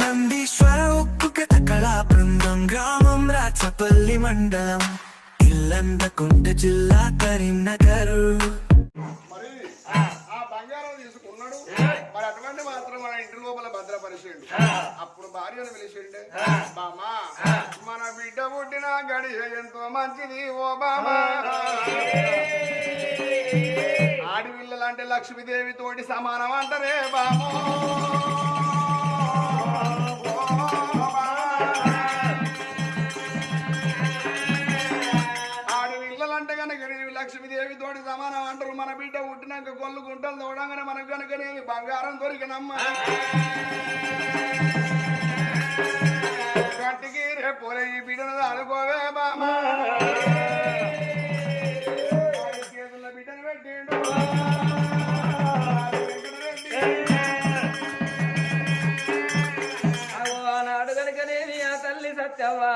నందీశ్వర ఉక్కు కథ కళా బృందం గ్రామం రాచపల్లి మండలం. ఇల్లందకుంట జిల్లా కరీంనగర్. మరి ఆ బంగారం తీసుకున్నాడు. మరి అటువంటి మాత్రం మన ఇంటి లోపల భద్రపరిచిండు. అప్పుడు భార్యను పిలిచిండు. బామా మన బిడ్డ పుట్టిన గడియ ఎంతో మంచిది ఓ బామా ఆడపిల్లలంటే లక్ష్మీదేవి తోటి సమానం అంటారే బామో తోటి సమానం అంటారు. మన బిడ్డ పుట్టినాక కొల్లు గుంటలు తోడంగానే మనకు కనుకనేమి బంగారం దొరికినమ్మ. గట్టికి రేపు ఈ బిడ్డను అనుకోవే బామా బిడ్డను పెట్టిండు. ఆనాడు కనుకనేమి ఆ తల్లి సత్యవా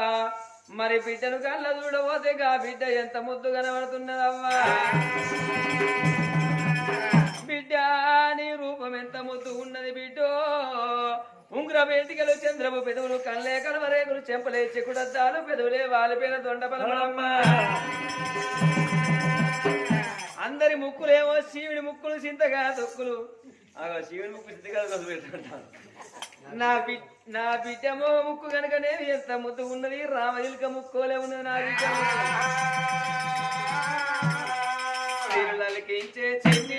మరి బిడ్డను కళ్ళ చూడబోతే గా బిడ్డ ఎంత ముద్దు కనబడుతున్నదవ్వా? బిడ్డ నీ రూపం ఎంత ముద్దు ఉన్నది బిడ్డో? ఉంగుర వేటికలు చంద్రబు పెదవులు కళ్ళే కలవరేగులు చెంపలే చెకుడద్దాలు పెదవులే వాలిపోయిన దొండ బలమమ్మ అందరి ముక్కులేమో శివుడి ముక్కులు చింతగా తొక్కులు. అగో శివుడి ముక్కు చింతగా తొక్కులు పెట్టుకుంటాను నా బి నా బిడ్డమో ముక్కు కనుకనే ఎంత ముద్దు ఉన్నది రామజిల్క ముక్కోలే ఉన్నది నా బిడ్డ పిల్లలకించే చిన్ని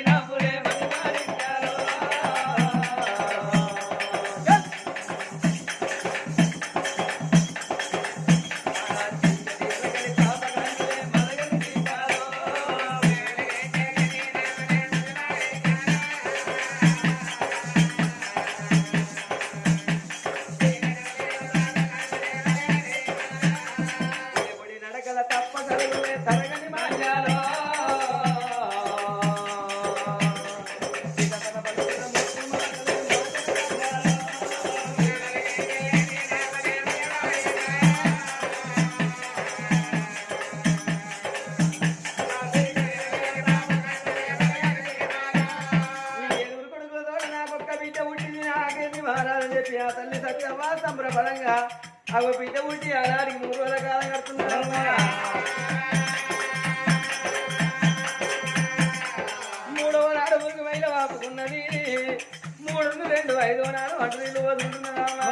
ఏడాదికి మూడు వేల కాలం కడుతున్నారు మూడవ నాడు ఊరికి మైల వాపుకున్నది. మూడు రెండు ఐదో నాడు వంట నీళ్ళు వదులుతున్నదమ్మా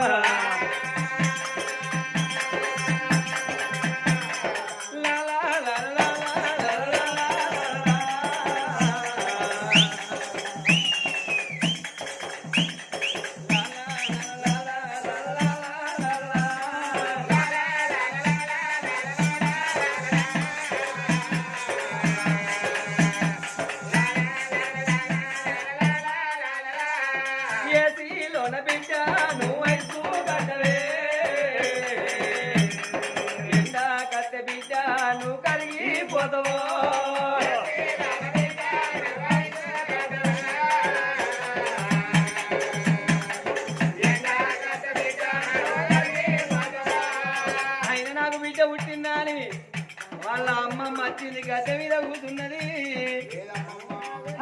వచ్చింది గద్దె మీద కూర్చున్నది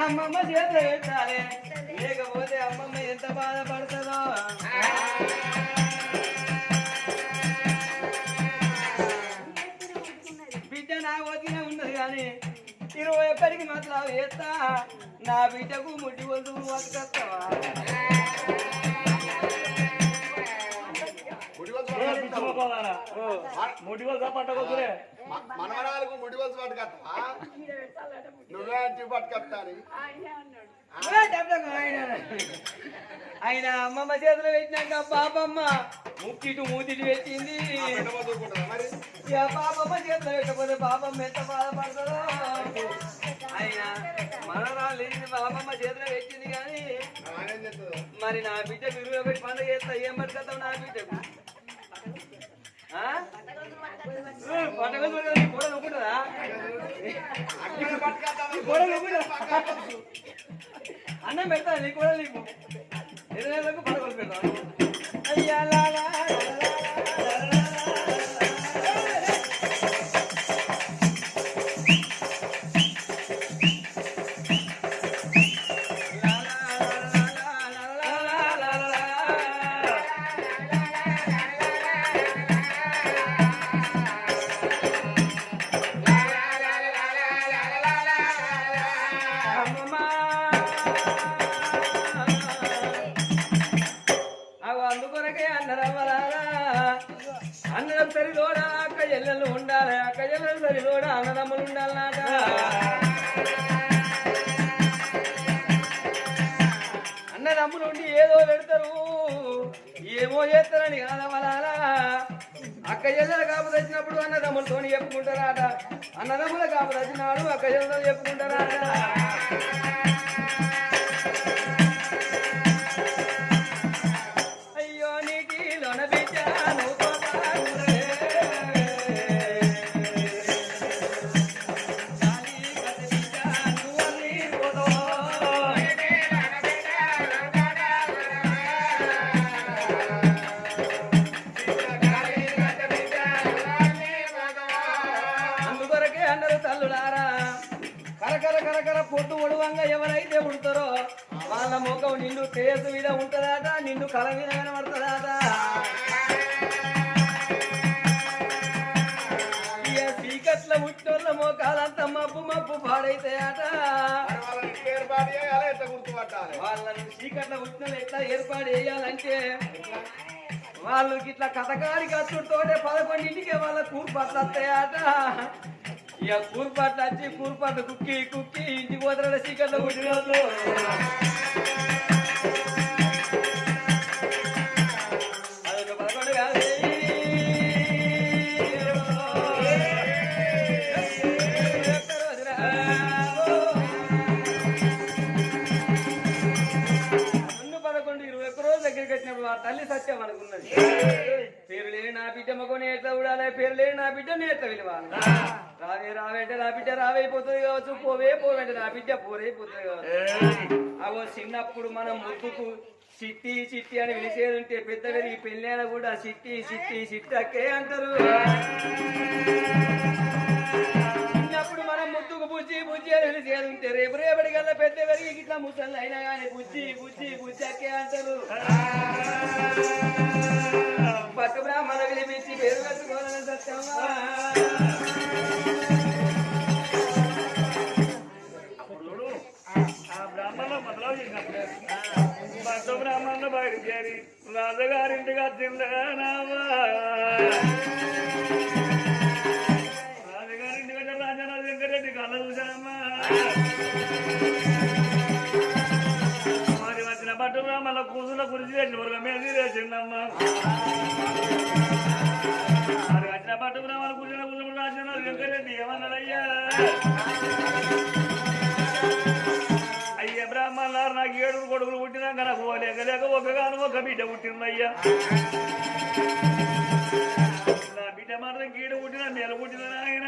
అమ్మమ్మ చేతులు పెట్టాలి. లేకపోతే అమ్మమ్మ ఎంత బాధపడుతుందో. బిడ్డ నా వదిన ఉన్నది కానీ ఇరవై ఒక్కరికి మాత్రం వేస్తా నా బిడ్డకు ముట్టి వద్దు మనవరాలకు నువ్వే అంటి ఆయన అమ్మమ్మ చేతులు పెట్టినాక పాపమ్మ. ముక్కిటు మూతిటి పెట్టింది. పాపమ్మ చేతులు పెట్టకపోతే పాపమ్మ ఎంత బాధపడుతుందో. ఆయన మనరాలు పాపమ్మ చేతిలో పెట్టింది కానీ మరి నా బిడ్డ విలువ పెట్టి పండుగ చేస్తా ఏం పట్టుకొస్తావు నా బిడ్డకు? గోడ అన్నం పెడతా నీ కూడా నీకు. ఇరవై పడగలు పెడతా. అయ్యా ఉండాలి అక్క అన్నదమ్ములు అన్నదమ్ములు ఉండి ఏదో పెడతారు. ఏమో చేస్తారని కాదవలారా అక్క చెల్లెలు కాపు వచ్చినప్పుడు అన్నదమ్ములతో చెప్పుకుంటారాట. అన్నదమ్ముల కాపు తెచ్చినాడు అక్క చెల్లెలు చెప్పుకుంటారాట. వాళ్ళని ఎట్లా ఏర్పాటు చీకట్ల ఎట్లా చేయాలంటే వాళ్ళు ఇట్లా కథకాడి కచ్చుడితోటే పదకొండింటికి వాళ్ళ కూర్పట్లు వస్తాయట ఇక కూర్పట్లు వచ్చి కూర్పట్లు కుక్కి కుక్కి ఇంటికి పోతారు చీకట్ల పుట్టిన వాళ్ళు సత్యం అనుకున్నది. పేరు లేని నా బిడ్డ మగని ఎట్లా ఉడాలి పేరు లేని నా బిడ్డ ఎట్లా విలువాలి రావే రావేంటే నా బిడ్డ రావైపోతుంది కావచ్చు పోవే పోవేంటే నా బిడ్డ పోరైపోతుంది కావచ్చు. అవో చిన్నప్పుడు మనం ముద్దుకు సిట్టి సిట్టి అని పిలిచేది ఉంటే పెద్ద పెరిగి పెళ్ళైనా కూడా సిట్టి సిట్టి సిట్టకే అంటారు. పెళ్ళి అని రేపు రేపటి కల్లా పెద్ద పెరిగి ఇట్లా ముసళ్ళు అయినా కానీ బుజ్జి బుజ్జి బుజ్జి అక్కే అంటారు. పట్టు బ్రాహ్మణ విలిపించి పేరు కట్టుకోవాలని సత్యమా చూడు ఆ బ్రాహ్మణులు మొదలు బ్రాహ్మణుల కూతుల కురిసి వరకు మీద వేసిండమ్మా మరి వచ్చిన పట్టు బ్రాహ్మణుల కూర్చున్న కూతురు రాసిన వెంకరెడ్డి ఏమన్నాడయ్యా? అయ్యా బ్రాహ్మణులారు నాకు ఏడుగురు కొడుకులు పుట్టినాక నాకు లేక లేక ఒకగాను ఒక బిడ్డ పుట్టిందయ్యా. నా బిడ్డ మాత్రం కీడ పుట్టిన నెల పుట్టిన ఆయన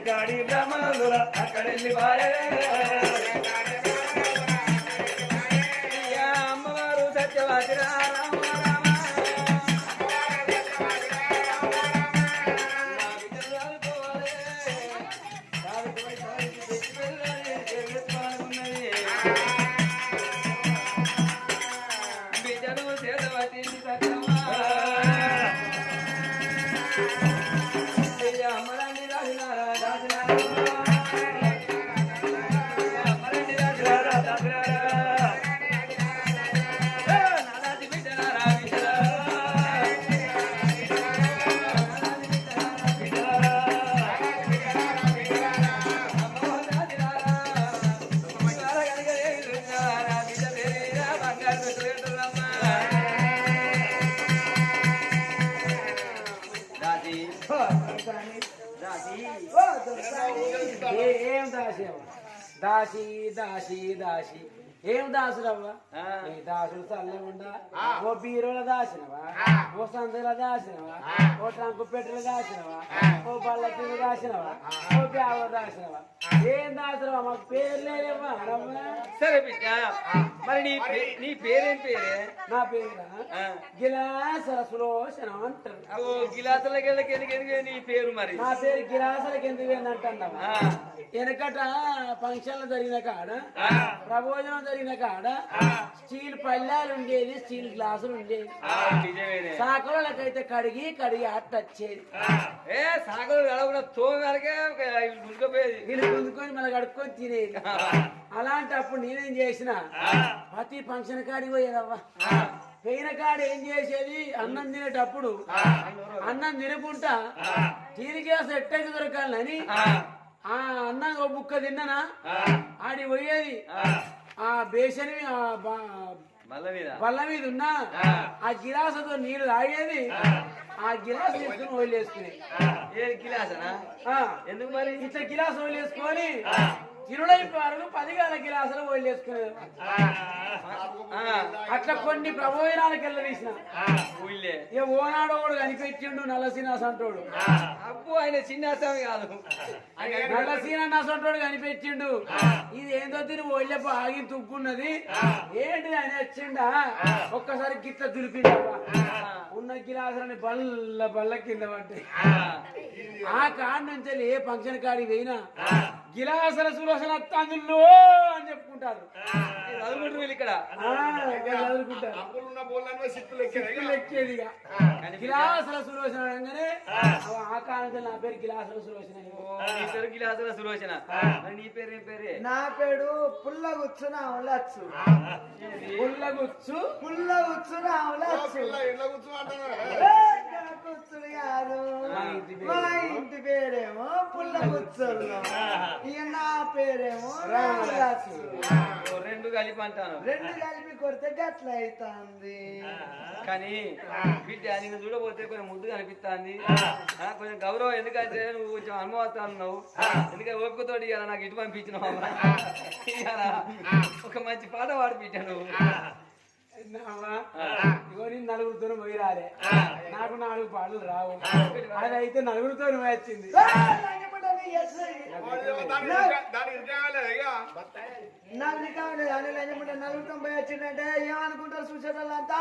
ఎక్కడి బ్రాహ్మణులు అక్కడెళ్ళి వారే. దాసి దాసి దాసి. ఏం దాసుడవ్వా ఆ. ఈ దాసుడు చల్లగుండా ఓ బీరుల దాసినవా? ఓ సందుల దాసినవా? ఓ ట్రంకు పెట్టెలు దాసినవా? ఓ కింద దాసినవా ఓ బ్యావ దాసినవా ఏం దాసుడవా మాకు పేరు లేవా సరే బిడ్డ. మరి నీ నీ పేరేం పేరే? నా పేరు. గిలాసల సులోచన అంటారు. ఎందుకు ఎందుకు నీ పేరు మరి? నా పేరు గిలాసలకి ఎందుకు ఏందంటున్నావా ఆ. వెనకట ఫంక్షన్లు జరిగిన కాడ ఆ. ప్రబోజనం జరిగిన కాడ స్టీల్ పళ్ళాలు ఉండేది స్టీల్ గ్లాసులు ఉండేది సాకులకైతే కడిగి కడిగి అట్ట వచ్చేది ఏ సాగలు కడవకుండా తోమి వరకే ఉడకపోయేది వీళ్ళు పొందుకొని మళ్ళీ కడుక్కొని తినేది. అలాంటప్పుడు నేనేం చేసిన ప్రతి ఫంక్షన్ కాడికి పోయేదవ్వా. పోయిన కాడ ఏం చేసేది? అన్నం తినేటప్పుడు అన్నం తినకుండా తీరికేసి ఎట్టయితే దొరకాలని ఆ. అన్నం ఒక ముక్క తిన్ననా? ఆడి పోయేది. ఆ. బేసని బల్ల మీద ఉన్న ఆ. గిలాసుతో నీళ్ళు తాగేది. ఆ గిలాసు తీసుకుని వదిలేసుకునేది ఏది గిలాసనా? ఎందుకు మరి? ఇట్లా గిలాసు వదిలేసుకొని తిరుడైపోయారు పది వేల గిలాసులు వదిలేసుకునేది ఆ, అట్లా కొన్ని ప్రబోజనాలకు వెళ్ళ తీసిన ఊళ్ళే. ఇక ఓనాడు ఒకడు కనిపెట్టిండు నల్లసీనాస్ అంటోడు అబ్బు ఆయన చిన్నస్వామి కాదు. నల్లసీనాస్ అంటోడు కనిపెట్టిండు. ఇది ఏందో తిని ఒళ్ళెప్ప ఆగి తుక్కున్నది ఏంటిది అని వచ్చిండా? ఒక్కసారి గిట్ల దులిపిండబ్బా ఉన్న గిలాసులని బల్ల బల్ల కింద పడ్డాయి. ఆ. కాడ నుంచి ఏ ఫంక్షన్ కాడికి పోయినా గిలాసుల సులోచన అందులో అని చెప్పుకుంటారు. వీళ్ళు ఇక్కడ. ఆ, చదువుకుంటారు. అప్పులు ఉన్న బోళ్ళని సిక్కులు ఎక్కారు లెక్కేది ఇక. గిలాసుల సులోచన అనగానే నా పేరు గిలాసుల సులోచన నీ పేరు గిలాసుల సులోచన మరి నీ పేరు ఏం పేరే? నా పేరు పుల్ల కూర్చుని అవలచ్చు పుల్లగుచ్చు? పుల్ల కూర్చుని అవలచ్చు పిల్ల ఇళ్ళ కూర్చోమంటున్నారు కూర్చుని కాదు. మా ఇంటి పేరేమో? పుల్ల కూర్చులు ఇక నా పేరేమో రెండు కలిపి అంటాను. రెండు కలిపి కొడితే గట్ల అవుతుంది కానీ బిడ్డ నేను చూడబోతే కొంచెం ముద్దు కనిపిస్తుంది కొంచెం గౌరవం ఎందుకంటే నువ్వు కొంచెం అనుభవస్తాను నువ్వు ఎందుకంటే ఓపికతోటి ఇవాళ నాకు ఇటు పంపించినావు. ఇవాళ ఒక మంచి పాట పాడిపించాను? ఇగో నేను నలుగురితో పోయి రాలే. నాకు నాలుగు పాటలు రావు. అదైతే నలుగురితో వచ్చింది. నాకు నలుగురు తొంభై వచ్చిందంటే ఏమనుకుంటారు చూసేటంతా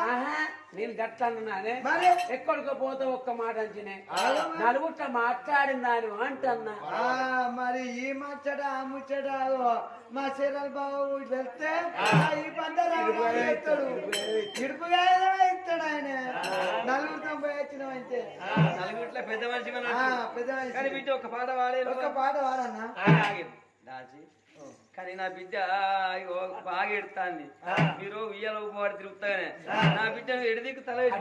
నేను గట్ల అన్నానే మరి? ఎక్కడికో పోతే ఒక్క మాట అంచినే. నలుగుట్ల మాట్లాడినాను అంటన్నా. ఆ, మరి ఈ ముచ్చట ఆ ముచ్చట మా చీరల బాబు వెళ్తే ఈ పందరాడు ఇస్తాడు ఇడుపుగా ఇస్తాడు ఆయన. నలుగురు తొంభై వచ్చిన అంటే నలుగురిలో పెద్ద మనిషి ఆ, పెద్ద మనిషి. ఒక పాట పాడే ఒక్క పాట వాడన్నా దాచి. కానీ నా బిడ్డ బాగా ఎడుతాంది మీరు ఉయ్యాల ఊపవాడి తిరుగుతానే నా బిడ్డ ఎడదీకు తల వేసి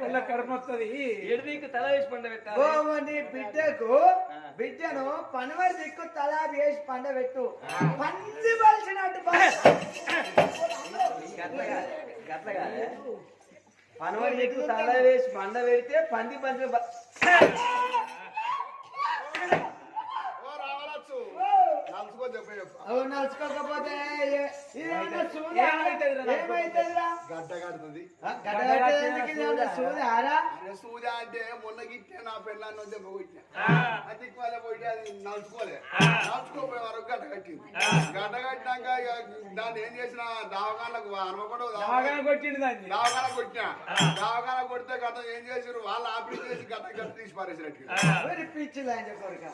పండ వస్తుంది ఎడదీకు తల వేసి పండ పెట్టాలి బిడ్డకు బిడ్డను పనవరి దిక్కు తలా వేసి పండబెట్టు. పంది బలిసినట్టు గట్ల కాదే, దిక్కు తల వేసి పండ పెడితే పంది పంది ఓ రావాలచ్చు నలుసుకో చెప్పే చెప్పు అవు నడుచుకోకపోతే ఏ- ఏమన్నా సూది ఏమైతుందిరా నాకు? ఏమైతుందిరా? గడ్డ కడుతుంది ఆ, గడ్డ కట్టే ఎందుకు ఇది ఏమన్నా సూది ఆరా? అరే సూర్య అంటే మొన్న గిట్టే నా పిల్లని దెబ్బ కొట్టిన అది వాళ్ళ పోయి అది నలుచుకోలే. నలుచుకోపోయే వరకు గడ్డ కట్టింది. గడ్డ కట్టినాక దాన్ని ఏం చేసిన దావకాలకు బాగా కొట్టిండు దాన్ని. దావకాల కొట్టిన. దావకాల కొడితే గత ఏం చేసారు వాళ్ళు ఆపరేట్ చేసి గడ్డ గడ్డ తీసి పారేసినట్టు మరి పిచ్చి లాంటి కొడుక.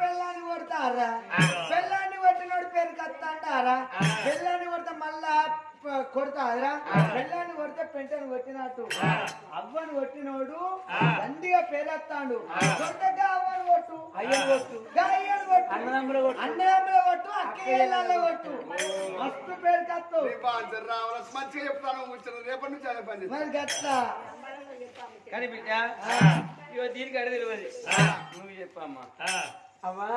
పెళ్ళాన్ని కొడతారా? పెళ్ళాన్ని కొట్టినోడు పేరు కత్తాంటారా పెళ్ళాన్ని కొడితే మళ్ళా కొడతారా పెళ్ళాన్ని కొడితే పెంటను కొట్టినట్టు. అవ్వని కొట్టినోడు దండిగా పేరెత్తాడు. కొట్టగా అవ్వని కొట్టు. అయ్యను కొట్టు. అయ్యని కొట్టు. అన్నదమ్ముల కొట్టు. అన్నదమ్ముల కొట్టు. అక్కయ్యల కొట్టు. మస్తు పేరు కత్తు. రావాలి? మంచిగా చెప్తాను రేపటి నుంచి అదే పని చేస్తాను. మరి గట్లా కానీ బిడ్డ ఇగో దీనికి అడి తెలియదు. నువ్వు చెప్పమ్మా. అమ్మా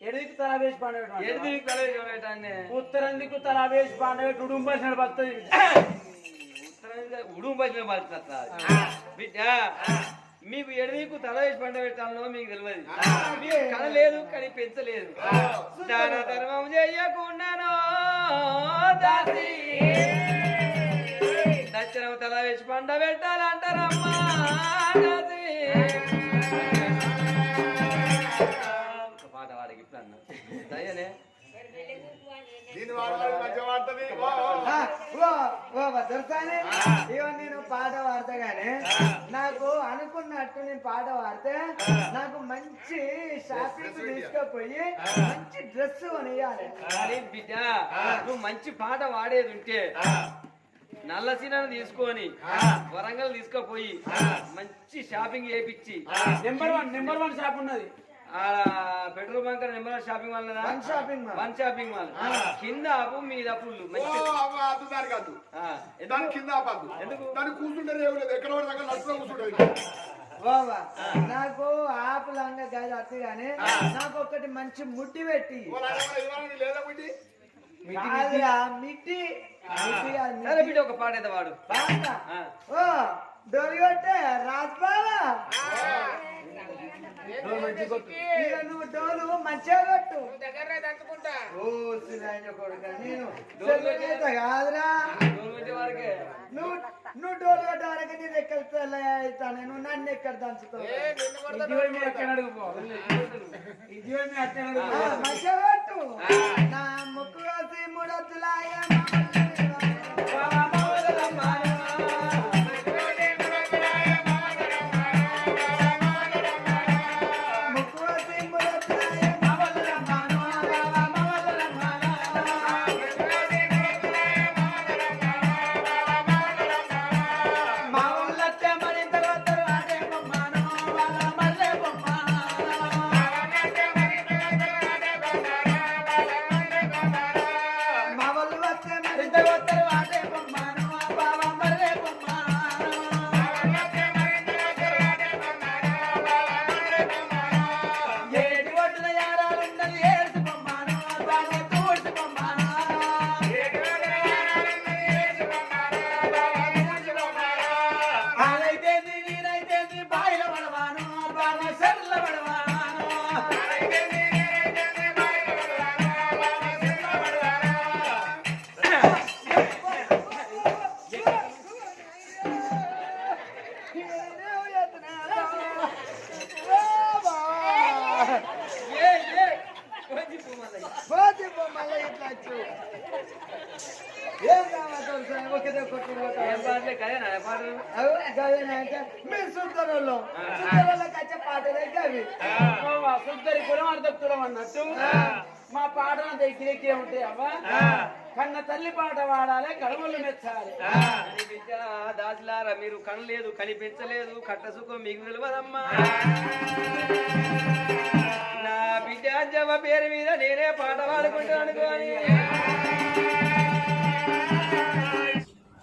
ఎడికి తల వేసి పండబెట్టు ఎడదీకి తల వేసి పెట్టాన్ని ఉత్తరం దిక్కు తల వేసి పండబెట్టు ఉడుంబసిన బతుంది ఉడుము బసిన బాధ్యత బిడ్డ మీకు ఎడదీకు తల వేసి పండ పెట్టాలో మీకు తెలియదు. కళ లేదు కానీ పెంచలేదు దాన ధర్మం చెయ్యకుండానో దాసి. దచ్చనం తల వేసి పండ పెట్టాలంటారమ్మా దాసి. దయ్యనే దీని వాడుతుంది నేను పాట పాడతా గానీ నాకు అనుకున్నట్టు నేను పాట పాడితే నాకు మంచి షాపింగ్ తీసుకుపోయి మంచి డ్రెస్ కొనియాలి కానీ బిడ్డ నువ్వు మంచి పాట వాడేది ఉంటే నల్ల సీనను తీసుకొని వరంగల్ తీసుకుపోయి మంచి షాపింగ్ చేపించి number one number one shop ఉన్నది. ఆడ petrol bunk number shopping mall లేదా? One shopping mall. One shopping mall. కింద అప్పు మీద దానికి అద్దు ఆ, ఎందుకు? దాని కింద ఆపద్దు ఎందుకు? దాన్ని కూర్చుంటే రేవులేదు ఎక్కడ నడుచుకో కూర్చుంటుంది బాబా నాకు ఆపులంగా గది అత్తి గానీ నాకు ఒకటి మంచి ముట్టి పెట్టి. లేదా మిట్టి? మిట్టి కాదు, సరే మిట్టి. బిడ్డ ఒక పాట అయితే వాడు. ఆ. ఓ డోలి కొట్టే నువ్వు డోలు మంచిగా కొట్టు. ఓ కొడుక నేను కాదురా. నువ్వు నువ్వు డోలు కొట్టే వరకు నీ లెక్కలు తెల్ల అవుతాను నువ్వు నన్ను ఎక్కడ దంచుతావు? మంచిగా కొట్టు. నా ముక్కు కాసి మూడొద్దులాగా సుద్దరి కులం అర్ధకులం అన్నట్టు మా పాటలు దగ్గర దగ్గర ఉంటాయి అవ్వ కన్న తల్లి పాట పాడాలి కడవలు మెచ్చాలి దాసులారా మీరు కనలేదు కనిపించలేదు కట్ట సుఖం మీకు తెలియదమ్మా నా బిడ్డ పేరు మీద నేనే పాట పాడుకుంటాను అనుకోని.